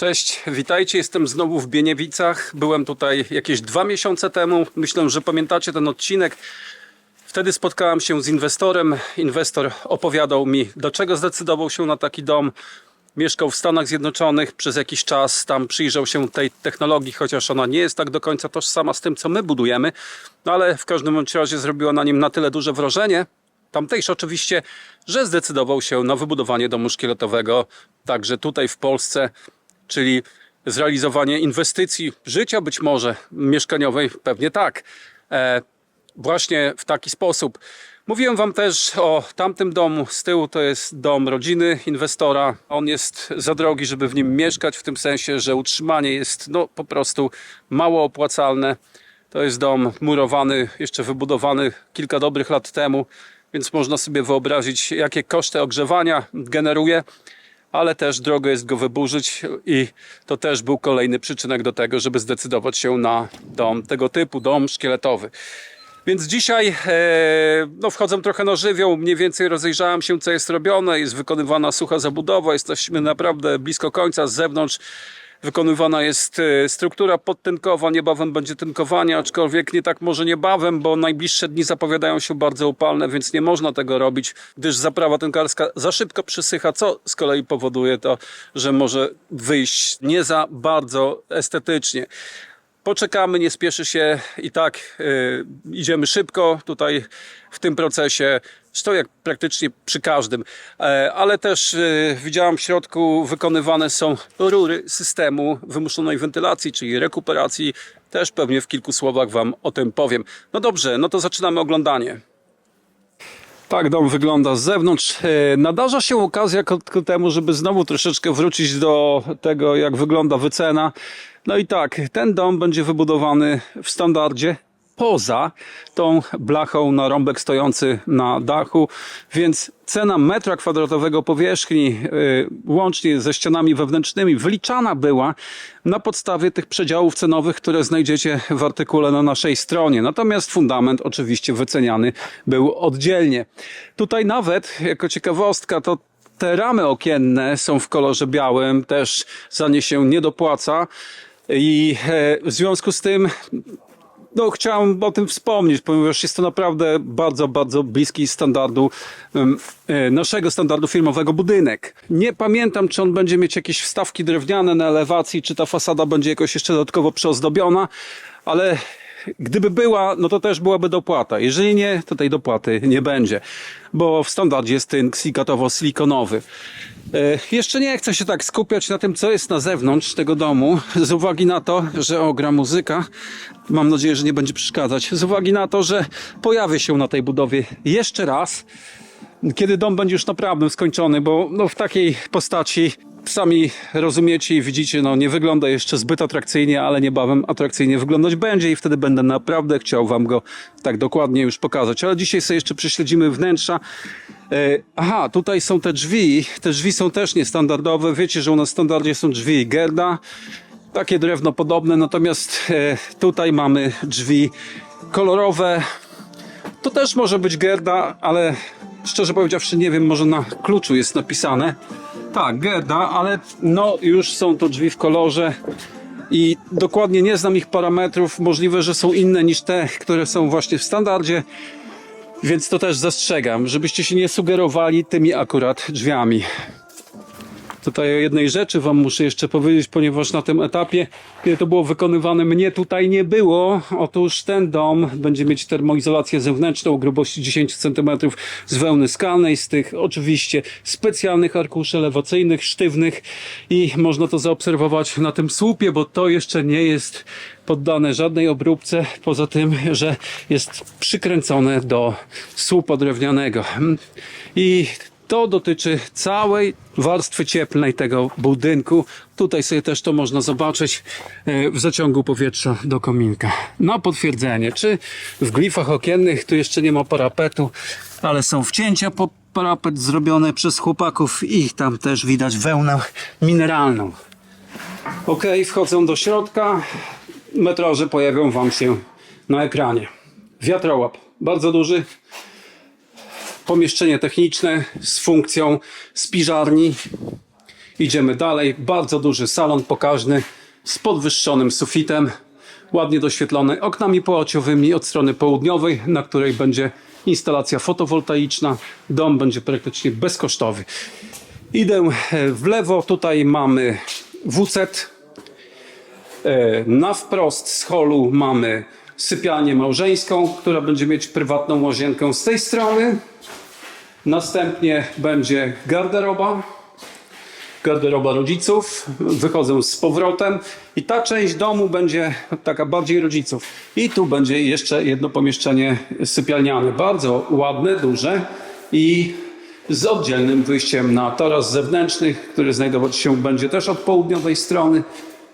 Cześć, witajcie. Jestem znowu w Bieniewicach. Byłem tutaj jakieś dwa miesiące temu. Myślę, że pamiętacie ten odcinek. Wtedy spotkałem się z inwestorem. Inwestor opowiadał mi, dlaczego zdecydował się na taki dom. Mieszkał w Stanach Zjednoczonych przez jakiś czas, tam przyjrzał się tej technologii, chociaż ona nie jest tak do końca tożsama z tym, co my budujemy, no ale w każdym razie zrobiła na nim na tyle duże wrażenie, tamtejsze oczywiście, że zdecydował się na wybudowanie domu szkieletowego także tutaj w Polsce, czyli zrealizowanie inwestycji życia być może mieszkaniowej, pewnie tak. E, właśnie w taki sposób. Mówiłem Wam też o tamtym domu. Z tyłu to jest dom rodziny inwestora. On jest za drogi, żeby w nim mieszkać, w tym sensie, że utrzymanie jest no, po prostu mało opłacalne. To jest dom murowany, jeszcze wybudowany kilka dobrych lat temu, więc można sobie wyobrazić, jakie koszty ogrzewania generuje ale też drogo jest go wyburzyć i to też był kolejny przyczynek do tego, żeby zdecydować się na dom tego typu, dom szkieletowy. Więc dzisiaj e, no, wchodzę trochę na żywioł, mniej więcej rozejrzałem się, co jest robione. Jest wykonywana sucha zabudowa, jesteśmy naprawdę blisko końca. Z zewnątrz wykonywana jest e, struktura podtynkowa, niebawem będzie tynkowanie, aczkolwiek nie tak może niebawem, bo najbliższe dni zapowiadają się bardzo upalne, więc nie można tego robić, gdyż zaprawa tynkarska za szybko przysycha, co z kolei powoduje to, że może wyjść nie za bardzo estetycznie. Poczekamy, nie spieszy się i tak y, idziemy szybko tutaj w tym procesie. Zresztą jak praktycznie przy każdym, e, ale też y, widziałam w środku wykonywane są rury systemu wymuszonej wentylacji, czyli rekuperacji. Też pewnie w kilku słowach Wam o tym powiem. No dobrze, no to zaczynamy oglądanie. Tak dom wygląda z zewnątrz. E, Nadarza się okazja ku temu, żeby znowu troszeczkę wrócić do tego, jak wygląda wycena. No i tak, ten dom będzie wybudowany w standardzie poza tą blachą na rąbek stojący na dachu, więc cena metra kwadratowego powierzchni y, łącznie ze ścianami wewnętrznymi wyliczana była na podstawie tych przedziałów cenowych, które znajdziecie w artykule na naszej stronie. Natomiast fundament oczywiście wyceniany był oddzielnie. Tutaj nawet, jako ciekawostka, to te ramy okienne są w kolorze białym, też za nie się nie dopłaca. I e, w związku z tym no, chciałem o tym wspomnieć, ponieważ jest to naprawdę bardzo, bardzo bliski standardu e, naszego standardu firmowego budynek. Nie pamiętam, czy on będzie mieć jakieś wstawki drewniane na elewacji, czy ta fasada będzie jakoś jeszcze dodatkowo przyozdobiona, ale gdyby była, no to też byłaby dopłata. Jeżeli nie, to tej dopłaty nie będzie, bo w standardzie jest tynk silikatowo-silikonowy. E, Jeszcze nie chcę się tak skupiać na tym, co jest na zewnątrz tego domu, z uwagi na to, że o, gra muzyka. Mam nadzieję, że nie będzie przeszkadzać. Z uwagi na to, że pojawię się na tej budowie jeszcze raz, kiedy dom będzie już naprawdę skończony, bo no, w takiej postaci sami rozumiecie i widzicie, no nie wygląda jeszcze zbyt atrakcyjnie, ale niebawem atrakcyjnie wyglądać będzie i wtedy będę naprawdę chciał wam go tak dokładnie już pokazać. Ale dzisiaj sobie jeszcze prześledzimy wnętrza. E, Aha, tutaj są te drzwi. Te drzwi są też niestandardowe. Wiecie, że u nas w standardzie są drzwi Gerda. Takie drewno podobne, natomiast e, tutaj mamy drzwi kolorowe. To też może być Gerda, ale szczerze powiedziawszy nie wiem, może na kluczu jest napisane. Tak, Gerda, ale no już są to drzwi w kolorze i dokładnie nie znam ich parametrów. Możliwe, że są inne niż te, które są właśnie w standardzie. Więc to też zastrzegam, żebyście się nie sugerowali tymi akurat drzwiami. Tutaj o jednej rzeczy Wam muszę jeszcze powiedzieć, ponieważ na tym etapie, kiedy to było wykonywane, mnie tutaj nie było. Otóż ten dom będzie mieć termoizolację zewnętrzną o grubości 10 cm z wełny skalnej, z tych oczywiście specjalnych arkuszy elewacyjnych, sztywnych i można to zaobserwować na tym słupie, bo to jeszcze nie jest poddane żadnej obróbce, poza tym, że jest przykręcone do słupa drewnianego. I to dotyczy całej warstwy cieplnej tego budynku. Tutaj sobie też to można zobaczyć e, w zaciągu powietrza do kominka. Na potwierdzenie, czy w glifach okiennych tu jeszcze nie ma parapetu, ale są wcięcia pod parapet zrobione przez chłopaków i tam też widać wełnę mineralną. Ok, wchodzę do środka. Metraże pojawią Wam się na ekranie. Wiatrołap, bardzo duży, pomieszczenie techniczne z funkcją spiżarni Idziemy dalej. Bardzo duży salon pokaźny z podwyższonym sufitem, ładnie doświetlony oknami połaciowymi od strony południowej, na której będzie instalacja fotowoltaiczna. Dom będzie praktycznie bezkosztowy. Idę e, w lewo, tutaj mamy WC. E, Na wprost z holu mamy sypialnię małżeńską, która będzie mieć prywatną łazienkę z tej strony. Następnie będzie garderoba, garderoba rodziców. Wychodzę z powrotem i ta część domu będzie taka bardziej rodziców. I tu będzie jeszcze jedno pomieszczenie sypialniane, bardzo ładne, duże i z oddzielnym wyjściem na taras zewnętrzny, który znajdować się będzie też od południowej strony.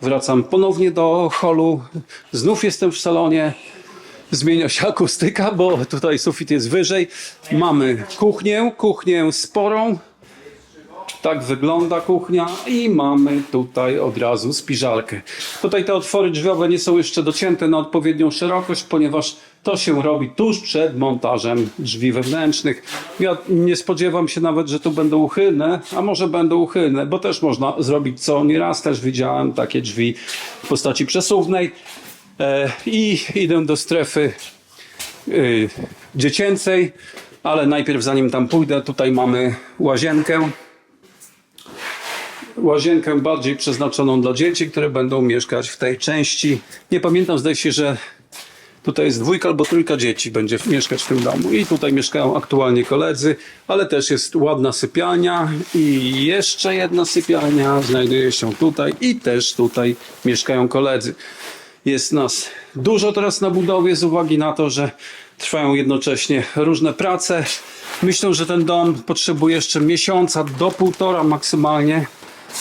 Wracam ponownie do holu. Znów jestem w salonie. Zmienia się akustyka, bo tutaj sufit jest wyżej. Mamy kuchnię, kuchnię sporą. Tak wygląda kuchnia i mamy tutaj od razu spiżarkę. Tutaj te otwory drzwiowe nie są jeszcze docięte na odpowiednią szerokość, ponieważ to się robi tuż przed montażem drzwi wewnętrznych. Ja nie spodziewam się nawet, że tu będą uchylne, a może będą uchylne, bo też można zrobić co nieraz też widziałem takie drzwi w postaci przesuwnej. E, I idę do strefy y, dziecięcej, ale najpierw zanim tam pójdę, tutaj mamy łazienkę łazienkę bardziej przeznaczoną dla dzieci, które będą mieszkać w tej części. Nie pamiętam, zdaje się, że tutaj jest dwójka albo trójka dzieci będzie mieszkać w tym domu. I tutaj mieszkają aktualnie koledzy, ale też jest ładna sypialnia i jeszcze jedna sypialnia znajduje się tutaj i też tutaj mieszkają koledzy. Jest nas dużo teraz na budowie z uwagi na to, że trwają jednocześnie różne prace. Myślę, że ten dom potrzebuje jeszcze miesiąca do półtora maksymalnie,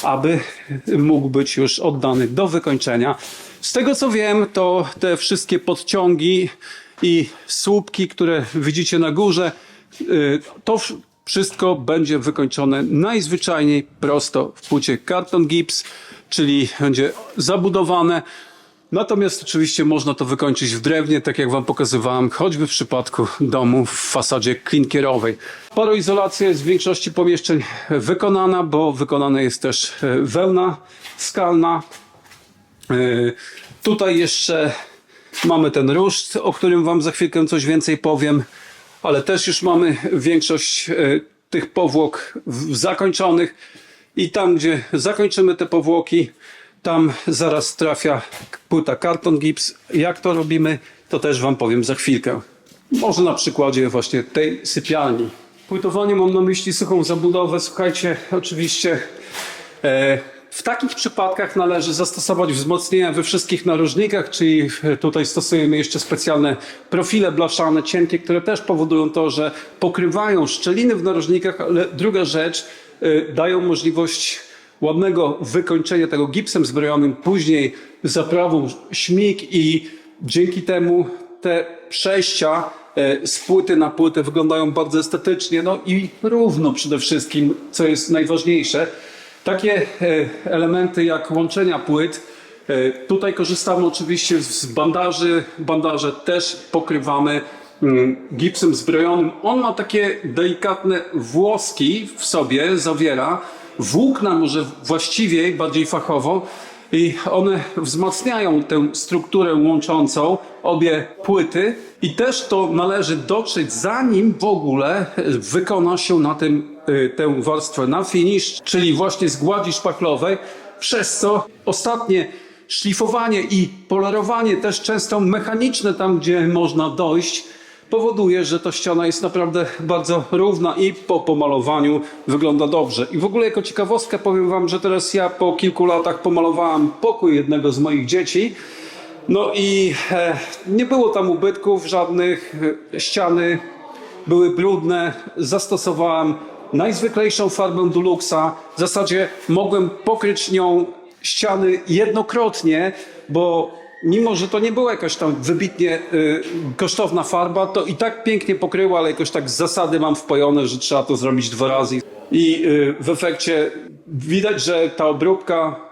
aby mógł być już oddany do wykończenia. Z tego co wiem, to te wszystkie podciągi i słupki, które widzicie na górze, y, to wszystko będzie wykończone najzwyczajniej prosto w płycie karton gips, czyli będzie zabudowane. Natomiast oczywiście można to wykończyć w drewnie, tak jak Wam pokazywałem, choćby w przypadku domu w fasadzie klinkierowej. Paroizolacja jest w większości pomieszczeń wykonana, bo wykonana jest też e, wełna skalna. E, Tutaj jeszcze mamy ten ruszt, o którym Wam za chwilkę coś więcej powiem, ale też już mamy większość e, tych powłok zakończonych i tam, gdzie zakończymy te powłoki, tam zaraz trafia płyta karton gips. Jak to robimy, to też Wam powiem za chwilkę. Może na przykładzie właśnie tej sypialni. Płytowanie mam na myśli suchą zabudowę. Słuchajcie, oczywiście e, w takich przypadkach należy zastosować wzmocnienia we wszystkich narożnikach, czyli tutaj stosujemy jeszcze specjalne profile blaszane, cienkie, które też powodują to, że pokrywają szczeliny w narożnikach, ale druga rzecz, e, dają możliwość ładnego wykończenia tego gipsem zbrojonym, później zaprawą śmig i dzięki temu te przejścia e, z płyty na płytę wyglądają bardzo estetycznie, no i równo przede wszystkim, co jest najważniejsze. Takie e, elementy jak łączenia płyt, e, tutaj korzystamy oczywiście z bandaży, bandaże też pokrywamy mm, gipsem zbrojonym. On ma takie delikatne włoski w sobie, zawiera włókna może właściwie, bardziej fachowo i one wzmacniają tę strukturę łączącą obie płyty i też to należy dotrzeć zanim w ogóle wykona się na tym y, tę warstwę na finish, czyli właśnie z gładzi szpachlowej, przez co ostatnie szlifowanie i polerowanie też często mechaniczne tam, gdzie można dojść, powoduje, że ta ściana jest naprawdę bardzo równa i po pomalowaniu wygląda dobrze. I w ogóle jako ciekawostkę powiem Wam, że teraz ja po kilku latach pomalowałem pokój jednego z moich dzieci. No i e, nie było tam ubytków żadnych, e, ściany były brudne, zastosowałem najzwyklejszą farbę Duluxa. W zasadzie mogłem pokryć nią ściany jednokrotnie, bo mimo, że to nie była jakaś tam wybitnie y, kosztowna farba, to i tak pięknie pokryła, ale jakoś tak zasady mam wpojone, że trzeba to zrobić dwa razy. I y, w efekcie widać, że ta obróbka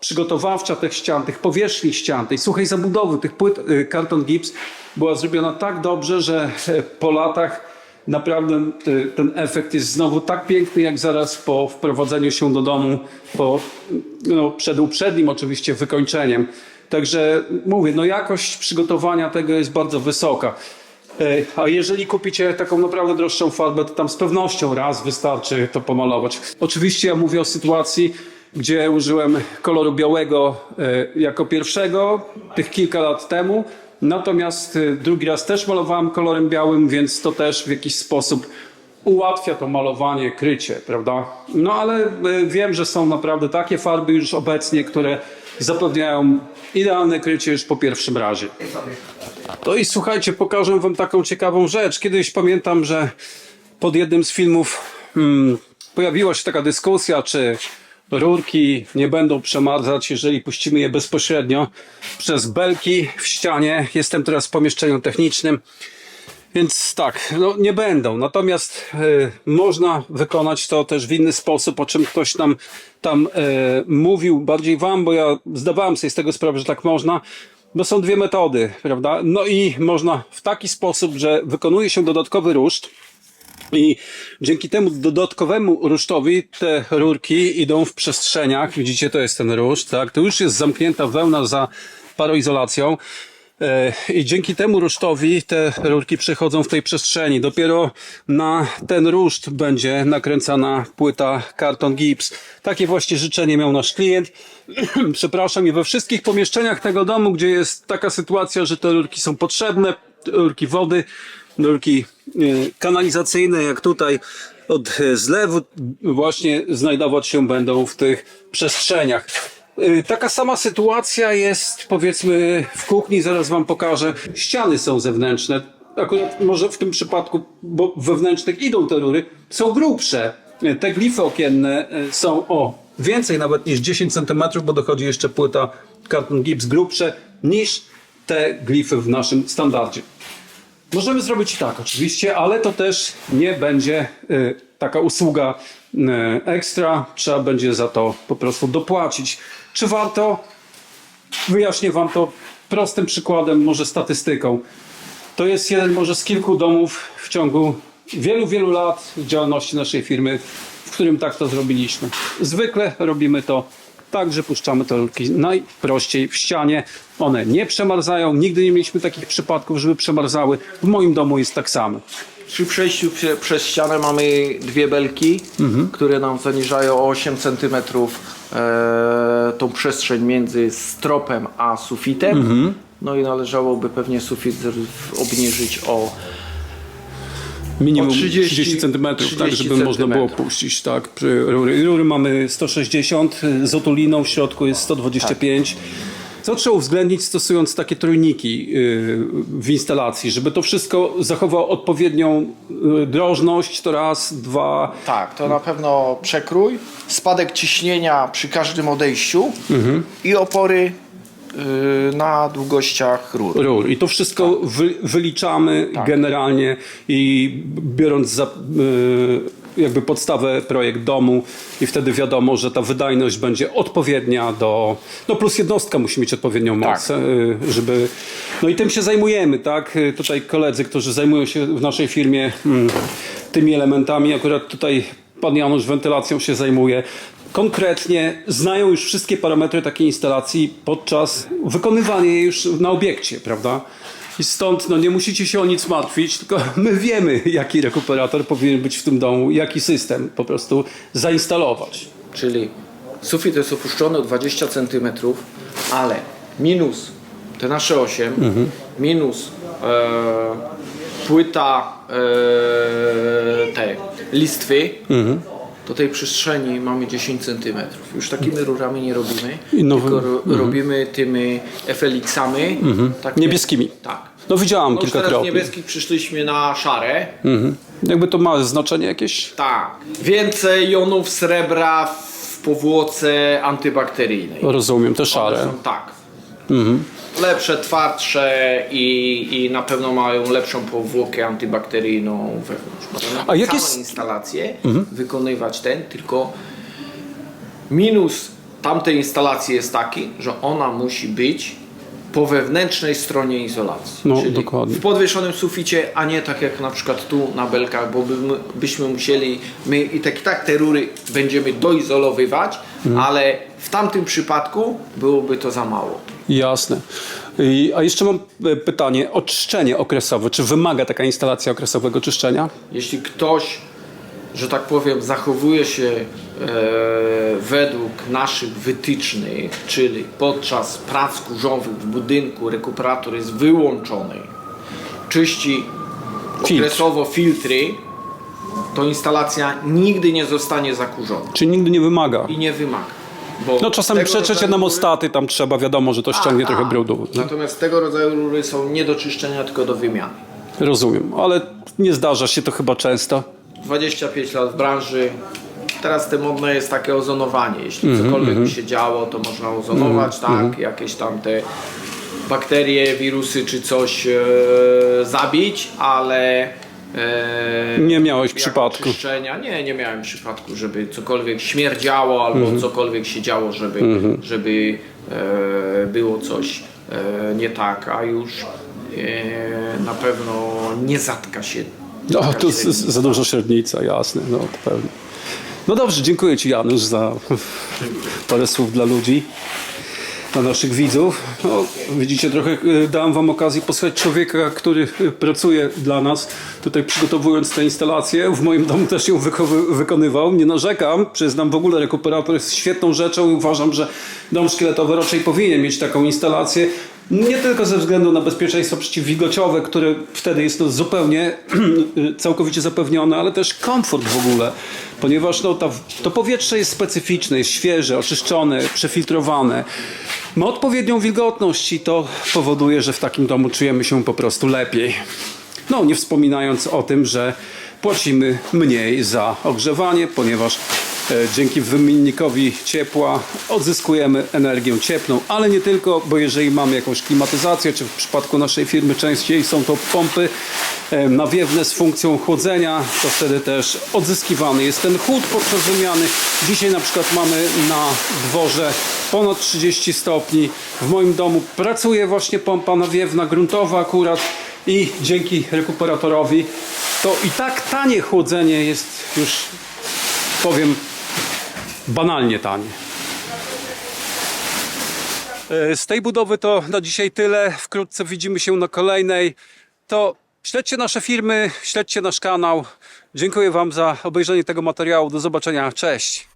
przygotowawcza tych ścian, tych powierzchni ścian, tej suchej zabudowy, tych płyt y, karton gips była zrobiona tak dobrze, że e, po latach naprawdę y, ten efekt jest znowu tak piękny, jak zaraz po wprowadzeniu się do domu, po, no, przed uprzednim oczywiście wykończeniem. Także mówię, no jakość przygotowania tego jest bardzo wysoka. E, A jeżeli kupicie taką naprawdę droższą farbę, to tam z pewnością raz wystarczy to pomalować. Oczywiście ja mówię o sytuacji, gdzie użyłem koloru białego e, jako pierwszego tych kilka lat temu. Natomiast e, drugi raz też malowałem kolorem białym, więc to też w jakiś sposób ułatwia to malowanie, krycie, prawda? No ale wiem, że są naprawdę takie farby już obecnie, które zapewniają idealne krycie już po pierwszym razie. No i słuchajcie, pokażę wam taką ciekawą rzecz. Kiedyś pamiętam, że pod jednym z filmów hmm, pojawiła się taka dyskusja, czy rurki nie będą przemarzać, jeżeli puścimy je bezpośrednio przez belki w ścianie. Jestem teraz w pomieszczeniu technicznym. Więc tak, no nie będą. Natomiast e, można wykonać to też w inny sposób, o czym ktoś nam tam e, mówił, bardziej wam, bo ja zdawałem sobie z tego sprawę, że tak można. Bo są dwie metody, prawda? No i można w taki sposób, że wykonuje się dodatkowy ruszt, i dzięki temu dodatkowemu rusztowi te rurki idą w przestrzeniach. Widzicie, to jest ten ruszt, tak? To już jest zamknięta wełna za paroizolacją. E, I dzięki temu rusztowi te rurki przechodzą w tej przestrzeni. Dopiero na ten ruszt będzie nakręcana płyta karton gips. Takie właśnie życzenie miał nasz klient. Przepraszam, i we wszystkich pomieszczeniach tego domu, gdzie jest taka sytuacja, że te rurki są potrzebne, rurki wody, rurki e, kanalizacyjne, jak tutaj od e, zlewu, właśnie znajdować się będą w tych przestrzeniach. E, Taka sama sytuacja jest powiedzmy w kuchni, zaraz wam pokażę. Ściany są zewnętrzne. Akurat może w tym przypadku, bo wewnętrznych idą te rury, są grubsze. Te glify okienne e, są o więcej nawet niż 10 cm, bo dochodzi jeszcze płyta karton gips grubsze niż te glify w naszym standardzie. Możemy zrobić tak, oczywiście, ale to też nie będzie y, taka usługa y, ekstra. Trzeba będzie za to po prostu dopłacić. Czy warto? Wyjaśnię Wam to prostym przykładem, może statystyką. To jest jeden może z kilku domów w ciągu wielu, wielu lat działalności naszej firmy, w którym tak to zrobiliśmy. Zwykle robimy to tak, że puszczamy te rurki najprościej w ścianie. One nie przemarzają. Nigdy nie mieliśmy takich przypadków, żeby przemarzały. W moim domu jest tak samo. Przy przejściu prze, przez ścianę mamy dwie belki, które nam zaniżają o 8 cm e, tą przestrzeń między stropem a sufitem. No i należałoby pewnie sufit z- obniżyć o Minimum O 30 30, cm, tak, 30 żeby można było centymetrów. puścić, tak. Przy rury. rury mamy 160, z otuliną w środku jest 125. Co trzeba uwzględnić stosując takie trójniki yy, w instalacji, żeby to wszystko zachowało odpowiednią yy, drożność, to raz, dwa, Tak, to na pewno przekrój, spadek ciśnienia przy każdym odejściu i opory y, na długościach rur. rur. I to wszystko Tak. wy, wyliczamy generalnie i biorąc za y, jakby podstawę projekt domu i wtedy wiadomo, że ta wydajność będzie odpowiednia do... No plus jednostka musi mieć odpowiednią moc, Tak. żeby... No i tym się zajmujemy, tak? Y, Tutaj koledzy, którzy zajmują się w naszej firmie mm, tymi elementami, akurat tutaj pan Janusz wentylacją się zajmuje. Konkretnie znają już wszystkie parametry takiej instalacji podczas wykonywania jej już na obiekcie, prawda? I stąd no, nie musicie się o nic martwić, tylko my wiemy, jaki rekuperator powinien być w tym domu, jaki system po prostu zainstalować. Czyli sufit jest opuszczony o 20 cm, ale minus te nasze 8, minus e, płyta e, te listwy, do tej przestrzeni mamy 10 cm. Już takimi rurami nie robimy, tylko ro, robimy tymi FLX-ami. takie- Niebieskimi. Tak. No widziałam No kilka kropli. niebieskich przyszliśmy na szare. Mhm. Jakby to ma znaczenie jakieś? Tak. Więcej jonów srebra w powłoce antybakteryjnej. Rozumiem, te szare. są tak. Lepsze, twardsze i, i na pewno mają lepszą powłokę antybakteryjną wewnątrz. A jak całą jest- instalację wykonywać ten, tylko minus tamtej instalacji jest taki, że ona musi być po wewnętrznej stronie izolacji. No, Czyli dokładnie. w podwieszonym suficie, a nie tak jak na przykład tu na belkach, bo by, byśmy musieli, my i tak i tak te rury będziemy doizolowywać, Mhm. ale w tamtym przypadku byłoby to za mało. Jasne. I, a jeszcze mam e, pytanie, oczyszczenie okresowe. Czy wymaga taka instalacja okresowego czyszczenia? Jeśli ktoś, że tak powiem, zachowuje się e, według naszych wytycznych, czyli podczas prac kurzowych w budynku rekuperator jest wyłączony, czyści Filtr. okresowo filtry, to instalacja nigdy nie zostanie zakurzona Czy nigdy nie wymaga? i nie wymaga. Bo No czasami tego przetrzeć rodzaju jedną rury- ostaty tam trzeba, wiadomo, że to ściągnie trochę brudu. Natomiast tego rodzaju rury są nie do czyszczenia, tylko do wymiany. Rozumiem, ale nie zdarza się to chyba często. 25 lat w branży. Teraz te modne jest takie ozonowanie. Jeśli Mhm, cokolwiek by się działo, to można ozonować, tak, jakieś tam te bakterie, wirusy czy coś e, zabić, ale e, Nie miałeś przypadku. Czyszczenia, nie, nie miałem przypadku, żeby cokolwiek śmierdziało albo Mhm. cokolwiek się działo, żeby, żeby e, było coś e, nie tak, a już e, na pewno nie zatka się No, to średnica. za dużo średnica, jasne, no to pewnie. No dobrze, dziękuję Ci Janusz za parę słów dla ludzi, dla naszych widzów. No, widzicie, trochę y, dałem Wam okazję posłuchać człowieka, który y, pracuje dla nas, tutaj przygotowując tę instalację. W moim domu też ją wykonywał. Nie narzekam, przyznam, w ogóle rekuperator jest świetną rzeczą i uważam, że dom szkieletowy raczej powinien mieć taką instalację. Nie tylko ze względu na bezpieczeństwo przeciwwilgociowe, które wtedy jest to zupełnie całkowicie zapewnione, ale też komfort w ogóle, ponieważ no, ta, to powietrze jest specyficzne, jest świeże, oczyszczone, przefiltrowane. Ma odpowiednią wilgotność i to powoduje, że w takim domu czujemy się po prostu lepiej. No, nie wspominając o tym, że płacimy mniej za ogrzewanie, ponieważ dzięki wymiennikowi ciepła odzyskujemy energię cieplną, ale nie tylko, bo jeżeli mamy jakąś klimatyzację, czy w przypadku naszej firmy częściej są to pompy e, nawiewne z funkcją chłodzenia, to wtedy też odzyskiwany jest ten chłód podczas wymiany. Dzisiaj na przykład mamy na dworze ponad 30 stopni. W moim domu pracuje właśnie pompa nawiewna, gruntowa akurat i dzięki rekuperatorowi to i tak tanie chłodzenie jest już powiem banalnie tanie. E, Z tej budowy to na dzisiaj tyle. Wkrótce widzimy się na kolejnej. To śledźcie nasze firmy, śledźcie nasz kanał. Dziękuję Wam za obejrzenie tego materiału. Do zobaczenia. Cześć.